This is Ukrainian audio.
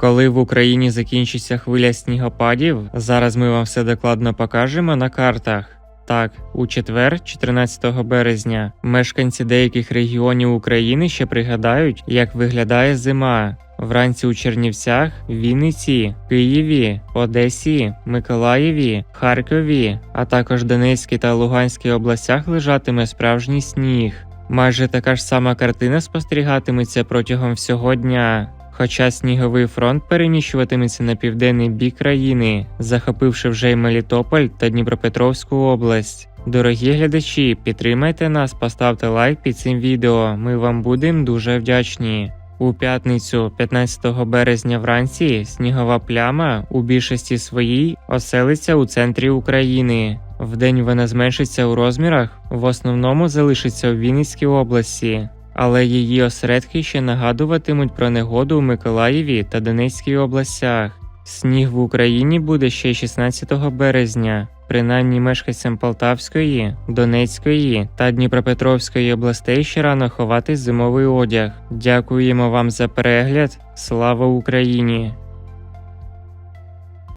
Коли в Україні закінчиться хвиля снігопадів, зараз ми вам все докладно покажемо на картах. Так, у четвер, 14 березня, мешканці деяких регіонів України ще пригадають, як виглядає зима. Вранці у Чернівцях, Вінниці, Києві, Одесі, Миколаєві, Харкові, а також Донецькій та Луганській областях лежатиме справжній сніг. Майже така ж сама картина спостерігатиметься протягом всього дня. Хоча сніговий фронт переміщуватиметься на південний бік країни, захопивши вже й Мелітополь та Дніпропетровську область. Дорогі глядачі, підтримайте нас, поставте лайк під цим відео. Ми вам будемо дуже вдячні. У п'ятницю, 15 березня вранці, снігова пляма у більшості своїй оселиться у центрі України. Вдень вона зменшиться у розмірах, в основному залишиться у Вінницькій області, але її осередки ще нагадуватимуть про негоду у Миколаєві та Донецькій областях. Сніг в Україні буде ще 16 березня. Принаймні мешканцям Полтавської, Донецької та Дніпропетровської областей ще рано ховати зимовий одяг. Дякуємо вам за перегляд. Слава Україні!